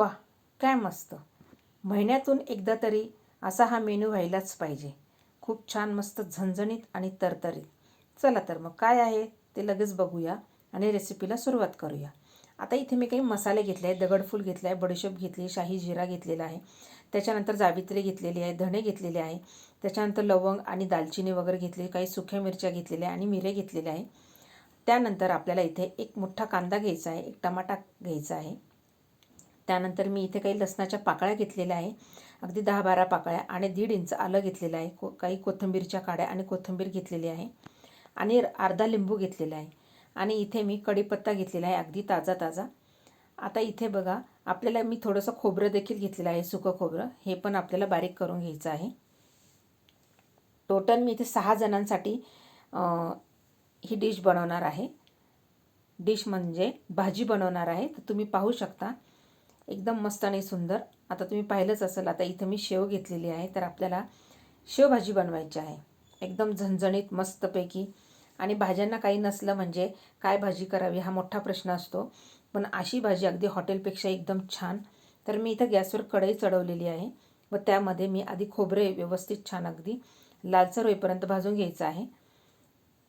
वा काय मस्त. महिन्यातून एकदा तरी असा हा मेनू व्हायलाच पाहिजे. खूप छान मस्त झणझणीत आणि तरतरीत. चला तर मग काय आहे ते लगेच बघूया आणि रेसिपीला सुरुवात करूया. आता इथे मी काही मसाले घेतले आहेत दगडफूल घेतलं आहे बडीशेप घेतली शाही जिरा घेतलेला आहे. त्याच्यानंतर जावित्री घेतलेली आहे धणे घेतलेले आहे. त्याच्यानंतर लवंग आणि दालचिनी वगैरे घेतली काही सुक्या मिरच्या घेतलेल्या आणि मिरे घेतलेले आहे. त्यानंतर आपल्याला इथे एक मोठा कांदा घ्यायचा आहे एक टमाटा घ्यायचा आहे. त्यानंतर मी इथे काही लसणाच्या पाकळ्या घेतलेल्या आहे. अगदी दहा बारा पाकळ्या आणि दीड इंच आलं घेतलेलं आहे. को काही कोथिंबीरच्या काड्या आणि कोथिंबीर घेतलेली आहे. आणि अर्धा लिंबू घेतलेला आहे. आणि इथे मी कढीपत्ता घेतलेला आहे अगदी ताजा ताजा आता इथे बघा आपल्याला मी थोडंसं खोबरं देखील घेतलेलं आहे सुकं खोबरं. हे पण आपल्याला बारीक करून घ्यायचं आहे. टोटल मी इथे सहा जणांसाठी ही डिश बनवणार आहे. डिश म्हणजे भाजी बनवणार आहे. तर तुम्ही पाहू शकता. एकदम मस्त आणि सुंदर. आता तुम्ही पाहिलंच असेल आता इथं मी शेव घेतलेली आहे तर आपल्याला शेवभाजी बनवायची आहे. एकदम झणझणीत मस्तपैकी. आणि भाज्यांना काही नसलं म्हणजे काय भाजी करावी हा मोठा प्रश्न असतो. पण अशी भाजी अगदी हॉटेलपेक्षा एकदम छान. तर मी इथं गॅसवर कढई चढवलेली आहे व त्यामध्ये मी आधी खोबरे व्यवस्थित छान अगदी लालसर होईपर्यंत भाजून घ्यायचं आहे.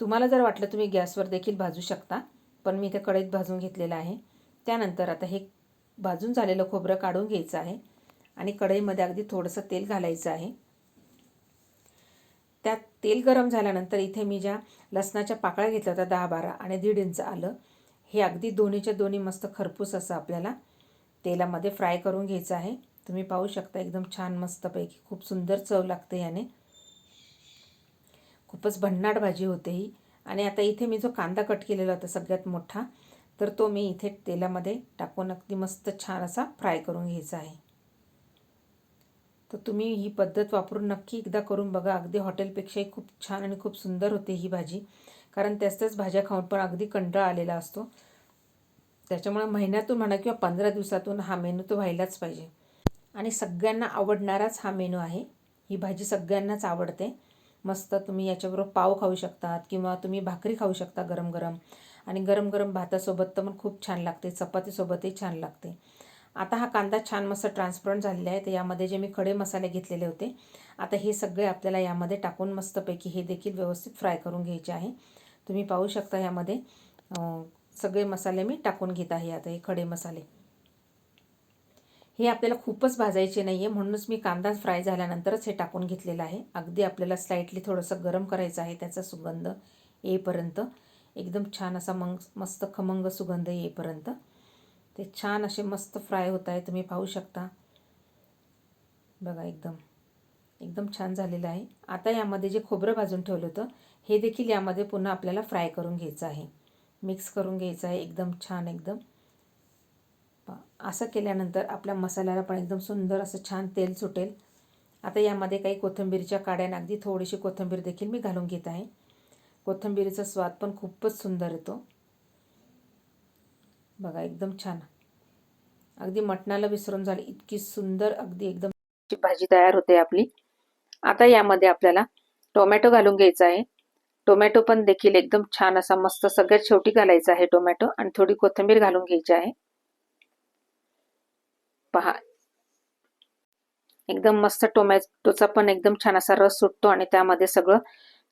तुम्हाला जर वाटलं तुम्ही गॅसवर देखील भाजू शकता पण मी इथे कढईत भाजून घेतलेलं आहे. त्यानंतर आता हे भाजून झालेलं खोबरं काढून घ्यायचं आहे आणि कढईमध्ये अगदी थोडंसं तेल घालायचं आहे. त्यात तेल गरम झाल्यानंतर इथे मी ज्या लसणाच्या पाकळ्या घेतल्या होत्या दहा बारा आणि दीड इंच आलं हे अगदी दोन्हीच्या दोन्ही मस्त खरपूस असं आपल्याला तेलामध्ये फ्राय करून घ्यायचं आहे. तुम्ही पाहू शकता एकदम छान मस्तपैकी खूप सुंदर चव लागते याने. खूपच भन्नाट भाजी होते ही. आणि आता इथे मी जो कांदा कट केलेला होता सगळ्यात मोठा तर तो मी इथे तेलामध्ये टाकून अगदी मस्त छान असा फ्राय करून घ्यायचा आहे. तर तुम्ही ही पद्धत वापरून नक्की एकदा करून बघा. अगदी हॉटेलपेक्षाही खूप छान आणि खूप सुंदर होते ही भाजी. कारण त्याच भाज्या खाऊन पण अगदी कंटाळा आलेला असतो. त्याच्यामुळे महिन्यातून म्हणा किंवा पंधरा दिवसातून हा मेनू तो व्हायलाच पाहिजे. आणि सगळ्यांना आवडणाराच हा मेनू आहे. ही भाजी सगळ्यांनाच आवडते. मस्त तुम्ही याच्याबरोबर पाव खाऊ शकतात किंवा तुम्ही भाकरी खाऊ शकता गरम गरम आणि गरम गरम भातासोबत तर पण खूप छान लागते. चपातीसोबतही छान लागते. आता हा कांदा छान मस्त ट्रान्सपरंट झालेला आहे. तर यामध्ये जे मी खडे मसाले घेतलेले होते आता हे सगळे आपल्याला यामध्ये टाकून मस्तपैकी हे देखील व्यवस्थित फ्राय करून घ्यायचे आहे. तुम्ही पाहू शकता यामध्ये सगळे मसाले मी टाकून घेत आहे आता हे खडे मसाले. हे आपल्याला खूपच भाजायचे नाही आहे म्हणूनच मी कांदा फ्राय झाल्यानंतरच हे टाकून घेतलेलं आहे. अगदी आपल्याला स्लाईटली थोडंसं गरम करायचं आहे त्याचा सुगंध येईपर्यंत. एकदम छान असा मंग मस्त खमंग सुगंध येईपर्यंत. ते छान असे मस्त फ्राय होत आहे तुम्ही पाहू शकता. बघा एकदम. एकदम छान झालेलं आहे. आता यामध्ये जे खोबरं भाजून ठेवलं होतं हे देखील यामध्ये पुन्हा आपल्याला फ्राय करून घ्यायचं आहे. मिक्स करून घ्यायचं आहे एकदम छान एकदम. असं केल्यानंतर आपल्या मसाल्याला पण एकदम सुंदर असं छान तेल सुटेल. आता यामध्ये काही कोथिंबीरच्या काड्या अगदी थोडीशी कोथिंबीर देखील मी घालून घेत आहे. कोथिंबीरीचा स्वाद पण खूपच सुंदर येतो. बघा एकदम छान. अगदी मटणाला विसरून झाली. इतकी सुंदर अगदी एकदम भाजी तयार होते आपली. आता यामध्ये आपल्याला टोमॅटो घालून घ्यायचा आहे. टोमॅटो पण देखील एकदम छान असा मस्त सगळ्यात शेवटी घालायचा आहे टोमॅटो आणि थोडी कोथिंबीर घालून घ्यायची आहे. पहा. एकदम मस्त टोमॅटोचा पण एकदम छान असा रस सुटतो आणि त्यामध्ये सगळं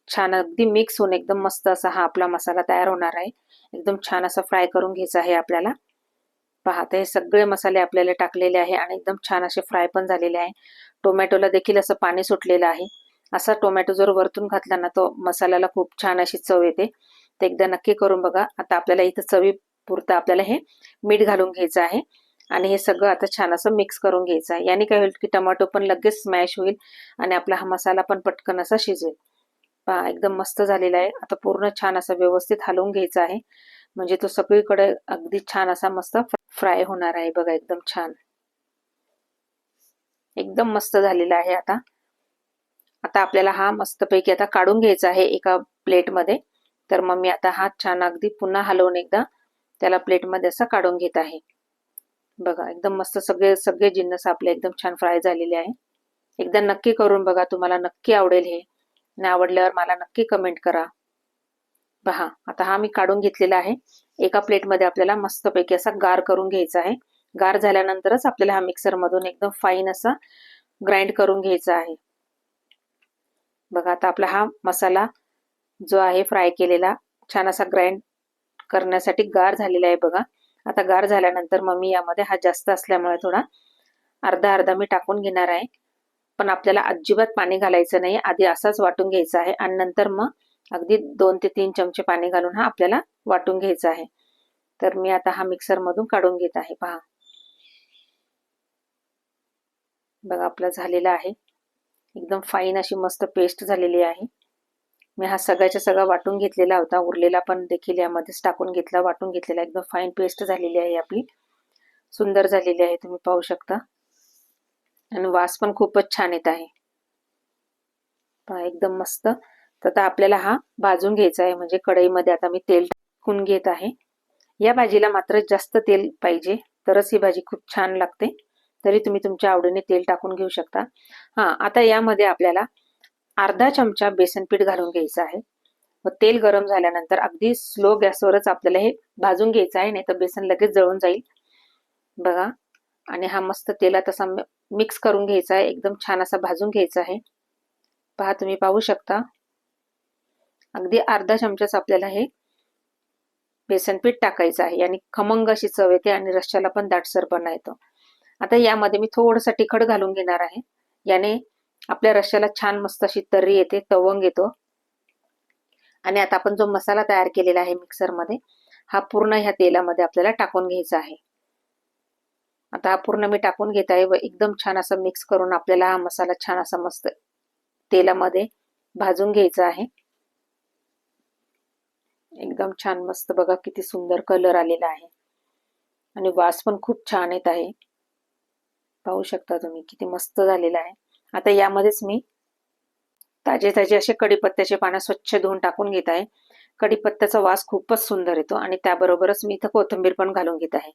छान अगदी मिक्स होऊन एकदम मस्त असा हा आपला मसाला तयार होणार आहे. एकदम छान असा फ्राय करून घ्यायचा आहे आपल्याला. पाहता हे सगळे मसाले आपल्याला टाकलेले आहे आणि एकदम छान असे फ्राय पण झालेले आहे. टोमॅटोला देखील असं पाणी सुटलेलं आहे. असा टोमॅटो जर वरतून घातला ना तो मसाल्याला खूप छान अशी चव येते. तर एकदा नक्की करून बघा. आता आपल्याला इथं चवी पुरतं आपल्याला हे मीठ घालून घ्यायचं आहे. आणि हे सगळं आता छान असं मिक्स करून घ्यायचं आहे. याने काय होईल की टोमॅटो पण लगेच स्मॅश होईल आणि आपला हा मसाला पण पटकन असा शिजेल. पहा एकदम मस्त झालेला आहे. आता पूर्ण छान असा व्यवस्थित हलवून घ्यायचा आहे. म्हणजे तो सगळीकडे अगदी छान असा मस्त फ्राय होणार आहे बघा एकदम छान. एकदम मस्त झालेला आहे आता. आता आपल्याला हा मस्तपैकी आता काढून घ्यायचा आहे एका प्लेटमध्ये. तर मग मी आता हा छान अगदी पुन्हा हलवून एकदा त्याला प्लेटमध्ये असं काढून घेत आहे. बघा एकदम मस्त सगळे सगळे जिन्नस आपले एकदम छान फ्राय झालेले आहे. एकदा नक्की करून बघा तुम्हाला नक्की आवडेल हे. आणि आवडल्यावर मला नक्की कमेंट करा. पहा आता हा मी काढून घेतलेला आहे. एका प्लेटमध्ये आपल्याला मस्तपैकी असा गार करून घ्यायचा आहे. गार झाल्यानंतरच आपल्याला हा मिक्सरमधून एकदम फाईन असा ग्राइंड करून घ्यायचा आहे. बघा आता आपला हा मसाला जो आहे फ्राय केलेला छान असा ग्राइंड करण्यासाठी गार झालेला आहे बघा. आता गार झाल्यानंतर मग मी यामध्ये हा जास्त असल्यामुळे थोडा अर्धा अर्धा मी टाकून घेणार आहे. पण आपल्याला अजिबात पाणी घालायचं नाही. आधी असाच वाटून घ्यायचा आहे आणि नंतर मग अगदी दोन ते तीन चमचे पाणी घालून हा आपल्याला वाटून घ्यायचा आहे. तर मी आता हा मिक्सर मधून काढून घेत आहे. पहा. बघा आपला झालेला आहे. एकदम फाईन अशी मस्त पेस्ट झालेली आहे. मी हा सगळ्याच्या सगळा वाटून घेतलेला होता. उरलेला पण देखील यामध्येच टाकून घेतला. वाटून घेतलेला. एकदम फाईन पेस्ट झालेली आहे आपली. सुंदर झालेली आहे. तुम्ही पाहू शकता. आणि वास पण खूपच छान येत आहे. एकदम मस्त. तर आता आपल्याला हा भाजून घ्यायचा आहे. म्हणजे कढईमध्ये आता मी तेल टाकून घेत आहे. या भाजीला मात्र जास्त तेल पाहिजे. तरच ही भाजी खूप छान लागते. तरी तुम्ही तुमच्या आवडीने तेल टाकून घेऊ शकता. हा आता यामध्ये आपल्याला अर्धा चमचा बेसन पीठ घालून घ्यायचं आहे. व तेल गरम झाल्यानंतर अगदी स्लो गॅसवरच आपल्याला हे भाजून घ्यायचं आहे. नाही तर बेसन लगेच जळून जाईल. बघा. आणि हा मस्त तेला तसा मिक्स करून घ्यायचा आहे. एकदम छान असा भाजून घ्यायचा आहे. पहा तुम्ही पाहू शकता. अगदी अर्धा चमचाच आपल्याला हे बेसन पीठ टाकायचं आहे. आणि खमंग अशी चव येते आणि रश्याला पण दाटसरपणा येतो आता यामध्ये मी थोडंसं तिखट घालून घेणार आहे. याने आपल्या रश्याला छान मस्त अशी तर्री येते तवंग येतो. आणि आता आपण जो मसाला तयार केलेला आहे मिक्सरमध्ये हा पूर्ण ह्या तेलामध्ये आपल्याला टाकून घ्यायचा आहे. आता हा पूर्ण मी टाकून घेत आहे व एकदम छान असं मिक्स करून आपल्याला हा मसाला छान असा मस्त तेलामध्ये भाजून घ्यायचा आहे. एकदम छान मस्त बघा किती सुंदर कलर आलेला आहे. आणि वास पण खूप छान येत आहे. पाहू शकता तुम्ही किती मस्त झालेला आहे. आता यामध्येच मी ताजे ताजे असे कडीपत्त्याचे पानं स्वच्छ धुवून टाकून घेत आहे. कडीपत्त्याचा वास खूपच सुंदर येतो आणि त्याबरोबरच मी इथं कोथिंबीर पण घालून घेत आहे.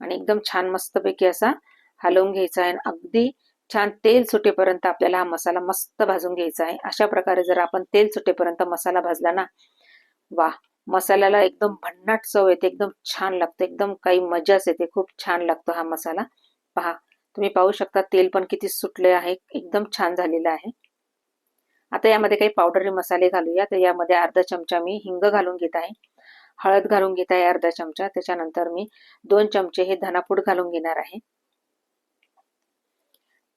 आणि एकदम छान मस्तपैकी असा हलवून घ्यायचा आहे. अगदी छान तेल सुटेपर्यंत आपल्याला हा मसाला मस्त भाजून घ्यायचा आहे. अशा प्रकारे जर आपण तेल सुटेपर्यंत मसाला भाजला ना वा मसाल्याला एकदम भन्नाट चव येते. एकदम छान लागतं. एकदम काही मजाच येते. खूप छान लागतो हा मसाला. पहा तुम्ही पाहू शकता तेल पण किती सुटले आहे. एकदम छान झालेलं आहे. आता यामध्ये काही पावडरी मसाले घालूया. तर यामध्ये अर्धा चमचा मी हिंग घालून घेत आहे. हळद घालून घेत आहे अर्धा चमचा. त्याच्यानंतर मी दोन चमचे हे धनापूड घालून घेणार आहे.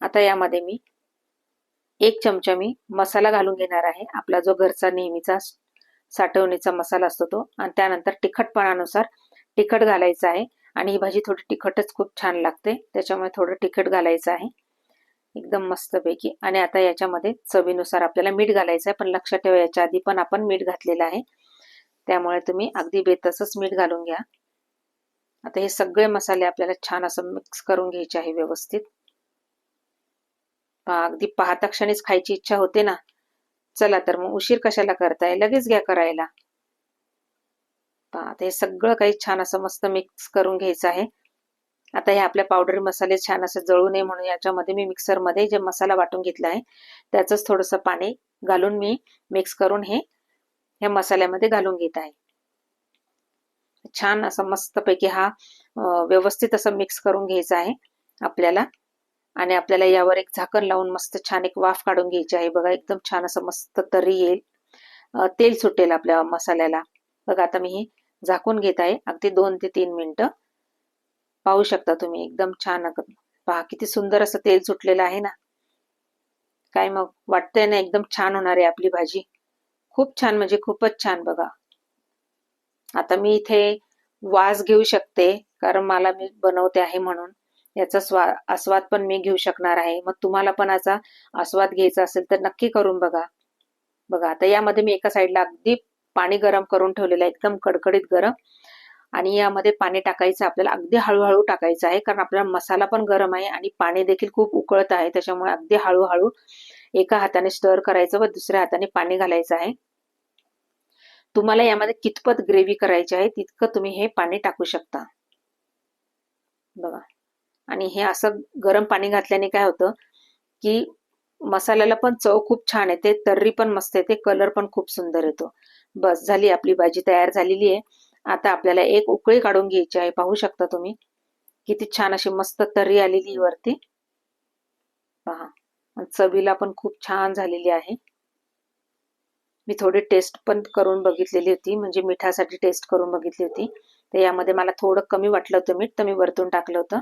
आता यामध्ये मी एक चमचा मी मसाला घालून घेणार आहे. आपला जो घरचा नेहमीचा साठवणीचा मसाला असतो तो. आणि त्यानंतर तिखटपणानुसार तिखट घालायचं आहे. आणि ही भाजी थोडी तिखटच खूप छान लागते. त्याच्यामुळे थोडं तिखट घालायचं आहे. एकदम मस्तपैकी. आणि आता याच्यामध्ये चवीनुसार आपल्याला मीठ घालायचं आहे. पण लक्षात ठेवा याच्या आधी पण आपण मीठ घातलेलं आहे. त्यामुळे तुम्ही अगदी बेतसच मीठ घालून घ्या. आता हे सगळे मसाले आपल्याला छान असं मिक्स करून घ्यायचे आहे व्यवस्थित. अगदी पाहता क्षणीच खायची इच्छा होते ना. चला तर मग उशीर कशाला करताय? लगेच घ्या करायला. आता हे सगळं काही छान असं मस्त मिक्स करून घ्यायचं आहे. आता हे आपल्या पावडर मसाले छान असं जळू नये म्हणून याच्यामध्ये मी मिक्सरमध्ये जे मसाला वाटून घेतला आहे त्याचंच थोडंसं पाणी घालून मी मिक्स करून हे ह्या मसाल्यामध्ये घालून घेत आहे. छान असं मस्तपैकी हा व्यवस्थित असं मिक्स करून घ्यायचा आहे आपल्याला. आणि आपल्याला यावर एक झाकण लावून मस्त छान एक वाफ काढून घ्यायची आहे. बघा एकदम छान असं मस्त तरी येईल. तेल सुटेल आपल्या मसाल्याला. बघा आता मी हे झाकून घेत आहे. अगदी दोन ते तीन मिनिटं. पाहू शकता तुम्ही एकदम छान पहा किती सुंदर असं तेल सुटलेलं आहे ना. काय मग वाटतंय ना एकदम छान होणार आहे आपली भाजी. खूप छान म्हणजे खूपच छान बघा. आता मी इथे वास घेऊ शकते कारण मला मी बनवते आहे म्हणून. याचा स्वा आस्वाद पण मी घेऊ शकणार आहे. मग तुम्हाला पण याचा आस्वाद घ्यायचा असेल तर नक्की करून बघा. बघा आता यामध्ये मी एका साईडला अगदी पाणी गरम करून ठेवलेलं आहे एकदम कडकडीत गरम. आणि यामध्ये पाणी टाकायचं आपल्याला अगदी हळूहळू टाकायचं आहे कारण आपला मसाला पण गरम आहे आणि पाणी देखील खूप उकळत आहे त्याच्यामुळे अगदी हळूहळू एका हाताने स्टर करायचं व दुसऱ्या हाताने पाणी घालायचं आहे. तुम्हाला यामध्ये कितपत ग्रेव्ही करायची आहे तितकं तुम्ही हे पाणी टाकू शकता. बघा. आणि हे असं गरम पाणी घातल्याने काय होतं की मसाल्याला पण चव खूप छान येते तर्री पण मस्त येते कलर पण खूप सुंदर येतो. बस झाली आपली भाजी तयार झालेली आहे. आता आपल्याला एक उकळी काढून घ्यायची आहे. पाहू शकता तुम्ही. किती छान अशी मस्त तर्री आलेली आहे वरती. पहा. चवीला पण खूप छान झालेली आहे. मी थोडी टेस्ट पण करून बघितलेली होती म्हणजे मिठासाठी टेस्ट करून बघितली होती. तर यामध्ये मला थोडं कमी वाटलं होतं मीठ तर मी वरतून टाकलं होतं.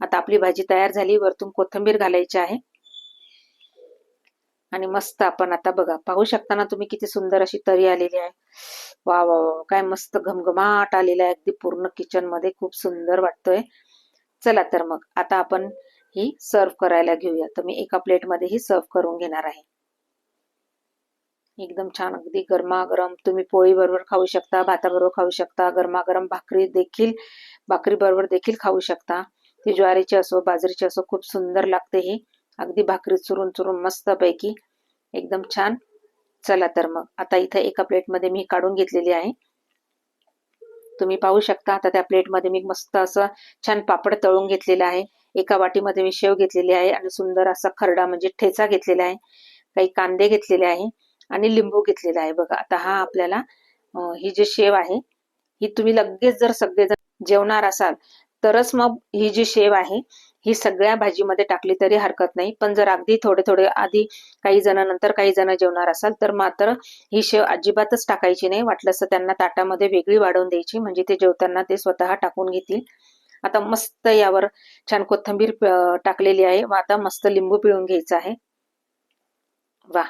आता आपली भाजी तयार झाली वरतून कोथिंबीर घालायची आहे. आणि मस्त आपण आता बघा पाहू शकता ना तुम्ही किती सुंदर अशी तरी आलेली आहे. वा वा वा काय मस्त घमघमाट आलेला आहे. अगदी पूर्ण किचनमध्ये खूप सुंदर वाटतोय. चला तर मग आता आपण ही सर्व करायला घेऊया. तर मी एका प्लेटमध्ये ही सर्व करून घेणार आहे. एकदम छान. अगदी गरमागरम तुम्ही पोळी बरोबर खाऊ शकता भाताबरोबर खाऊ शकता गरमागरम भाकरी देखील भाकरी बरोबर देखील खाऊ शकता. ती ज्वारीची असो बाजरीची असो खूप सुंदर लागते ही. अगदी भाकरी चुरून चुरून मस्त पैकी एकदम छान. चला तर मग. आता इथं एका प्लेटमध्ये मी काढून घेतलेली आहे. तुम्ही पाहू शकता. आता त्या प्लेटमध्ये मी मस्त असं छान पापड तळून घेतलेलं आहे. एका वाटीमध्ये मी शेव घेतलेली आहे आणि सुंदर असा खरडा म्हणजे ठेचा घेतलेला आहे. काही कांदे घेतलेले आहे आणि लिंबू घेतलेला आहे. बघा आता हा आपल्याला ही जी शेव आहे ही तुम्ही लगेच जर सगळेजण जेवणार असाल तरच मग ही जी शेव आहे ही सगळ्या भाजीमध्ये टाकली तरी हरकत नाही. पण जर अगदी थोडे थोडे आधी काही जणांनंतर नंतर काही जण जेवणार असाल तर मात्र ही शेव अजिबातच टाकायची नाही. वाटलंस त्यांना ताटामध्ये वेगळी वाढवून द्यायची म्हणजे ते जेवताना ते स्वतः टाकून घेतील. आता मस्त यावर छान कोथंबीर टाकलेली आहे. व आता मस्त लिंबू पिळून घ्यायचं आहे. वा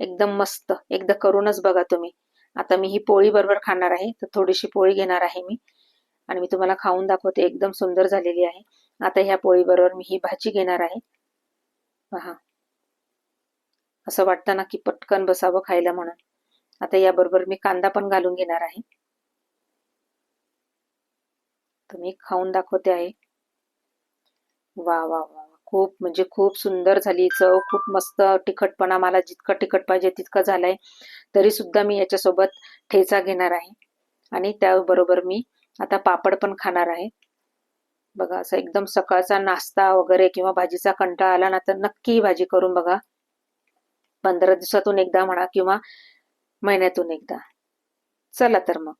एकदम मस्त. एकदा करूनच बघा तुम्ही. आता मी ही पोळी बरोबर खाणार आहे. तर थोडीशी पोळी घेणार आहे मी. आणि मी तुम्हाला खाऊन दाखवते. एकदम सुंदर झालेली आहे. आता ह्या पोळीबरोबर मी ही भाजी घेणार आहे. पहा. असं वाटतं ना की पटकन बसावं खायला म्हणून. आता याबरोबर मी कांदा पण घालून घेणार आहे. तर मी खाऊन दाखवते आहे. वा वा वा. खूप म्हणजे खूप सुंदर झाली चव. खूप मस्त तिखटपणा मला जितकं तिखट पाहिजे तितकं झालंय. तरी सुद्धा मी याच्यासोबत ठेचा घेणार आहे. आणि त्याबरोबर मी आता पापड पण खाणार आहे. बघा असं एकदम सकाळचा नाश्ता वगैरे किंवा भाजीचा कंटाळा आला ना तर नक्की भाजी करून बघा. पंधरा दिवसातून एकदा म्हणा किंवा महिन्यातून एकदा. चला तर मग.